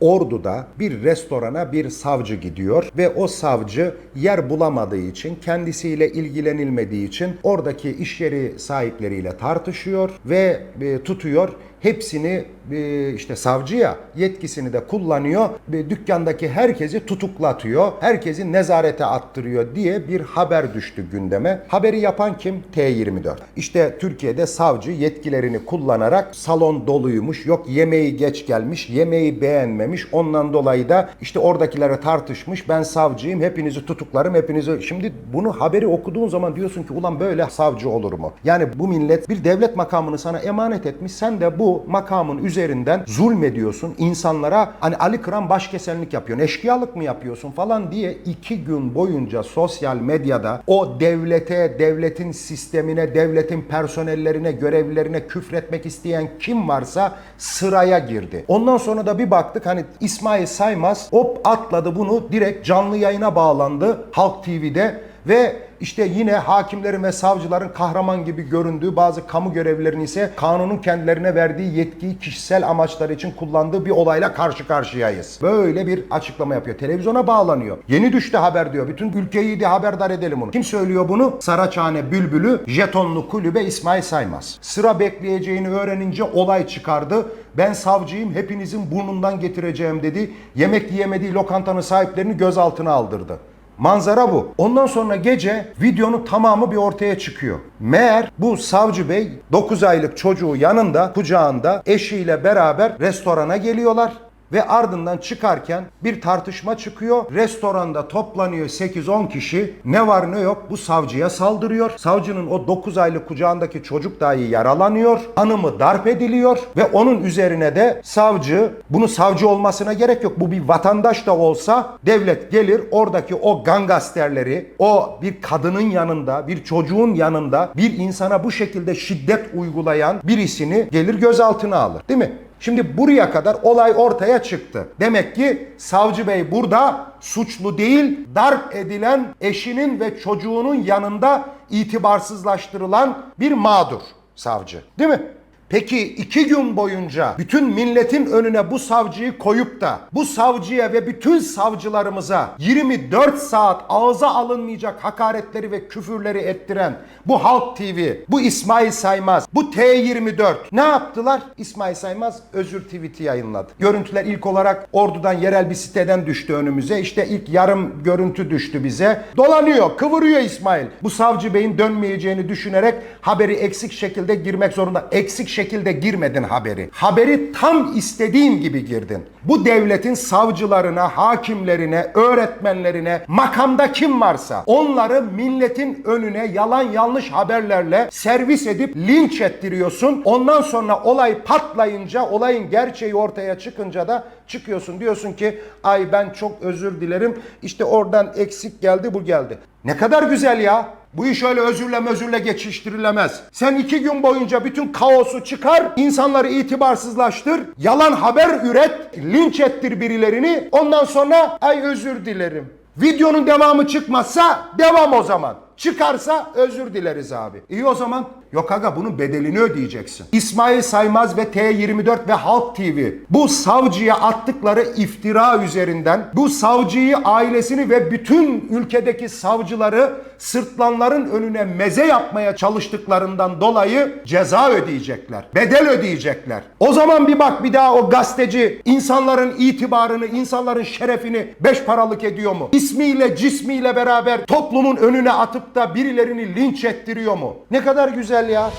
Ordu'da bir restorana bir savcı gidiyor ve o savcı yer bulamadığı için kendisiyle ilgilenilmediği için oradaki iş yeri sahipleriyle tartışıyor ve e, tutuyor hepsini e, işte savcıya yetkisini de kullanıyor ve dükkandaki herkesi tutuklatıyor. Herkesi nezarete attırıyor diye bir haber düştü gündeme. Haberi yapan kim? T24. İşte Türkiye'de savcı yetkilerini kullanarak salon doluymuş, yok yemeği geç gelmiş, yemeği beğenmemiş. Ondan dolayı da işte oradakilere tartışmış. Ben savcıyım, hepinizi tutuklarım, hepinizi... Şimdi bunu haberi okuduğun zaman diyorsun ki ulan böyle savcı olur mu? Yani bu millet bir devlet makamını sana emanet etmiş. Sen de bu makamın üzerinden zulmediyorsun. insanlara hani Ali Kıran başkesenlik yapıyorsun, eşkıyalık mı yapıyorsun falan diye iki gün boyunca sosyal medyada o devlete, devletin sistemine, devletin personellerine, görevlilerine küfretmek isteyen kim varsa sıraya girdi. Ondan sonra da bir baktık hani İsmail Saymaz hop atladı bunu direkt canlı yayına bağlandı Halk TV'de ve işte yine hakimlerin ve savcıların kahraman gibi göründüğü bazı kamu görevlilerinin ise kanunun kendilerine verdiği yetkiyi kişisel amaçlar için kullandığı bir olayla karşı karşıyayız. Böyle bir açıklama yapıyor. Televizyona bağlanıyor. Yeni düştü haber diyor. Bütün ülkeyi de haberdar edelim bunu. Kim söylüyor bunu? Saraçhane Bülbülü, jetonlu kulübe İsmail Saymaz. Sıra bekleyeceğini öğrenince olay çıkardı. Ben savcıyım hepinizin burnundan getireceğim dedi. Yemek yiyemediği lokantanın sahiplerini gözaltına aldırdı. Manzara bu. Ondan sonra gece videonun tamamı bir ortaya çıkıyor. Meğer bu savcı bey 9 aylık çocuğu yanında, kucağında eşiyle beraber restorana geliyorlar. Ve ardından çıkarken bir tartışma çıkıyor. Restoranda toplanıyor 8-10 kişi. Ne var ne yok bu savcıya saldırıyor. Savcının o 9 aylık kucağındaki çocuk dahi yaralanıyor. Hanımı darp ediliyor ve onun üzerine de savcı bunu savcı olmasına gerek yok. Bu bir vatandaş da olsa devlet gelir oradaki o gangasterleri o bir kadının yanında bir çocuğun yanında bir insana bu şekilde şiddet uygulayan birisini gelir gözaltına alır. Değil mi? Şimdi buraya kadar olay ortaya çıktı. Demek ki savcı bey burada suçlu değil, darp edilen eşinin ve çocuğunun yanında itibarsızlaştırılan bir mağdur savcı. Değil mi? Peki iki gün boyunca bütün milletin önüne bu savcıyı koyup da bu savcıya ve bütün savcılarımıza 24 saat ağza alınmayacak hakaretleri ve küfürleri ettiren bu Halk TV, bu İsmail Saymaz, bu T24 ne yaptılar? İsmail Saymaz özür tweet'i yayınladı. Görüntüler ilk olarak ordudan yerel bir siteden düştü önümüze. İşte ilk yarım görüntü düştü bize. Dolanıyor, kıvırıyor İsmail. Bu savcı beyin dönmeyeceğini düşünerek haberi eksik şekilde girmek zorunda. Eksik şekilde girmedin haberi. Haberi tam istediğin gibi girdin. Bu devletin savcılarına, hakimlerine, öğretmenlerine, makamda kim varsa onları milletin önüne yalan yanlış haberlerle servis edip linç ettiriyorsun. Ondan sonra olay patlayınca, olayın gerçeği ortaya çıkınca da çıkıyorsun. Diyorsun ki ay ben çok özür dilerim. İşte oradan eksik geldi bu geldi. Ne kadar güzel ya. Bu iş öyle özürle özürle geçiştirilemez. Sen iki gün boyunca bütün kaosu çıkar, insanları itibarsızlaştır, yalan haber üret, linç ettir birilerini. Ondan sonra ay özür dilerim. Videonun devamı çıkmazsa devam o zaman. Çıkarsa özür dileriz abi. İyi o zaman. Yok aga bunun bedelini ödeyeceksin. İsmail Saymaz ve T24 ve Halk TV bu savcıya attıkları iftira üzerinden bu savcıyı, ailesini ve bütün ülkedeki savcıları sırtlanların önüne meze yapmaya çalıştıklarından dolayı ceza ödeyecekler. Bedel ödeyecekler. O zaman bir bak bir daha o gazeteci insanların itibarını, insanların şerefini beş paralık ediyor mu? İsmiyle, cismiyle beraber toplumun önüne atıp da birilerini linç ettiriyor mu? Ne kadar güzel ya.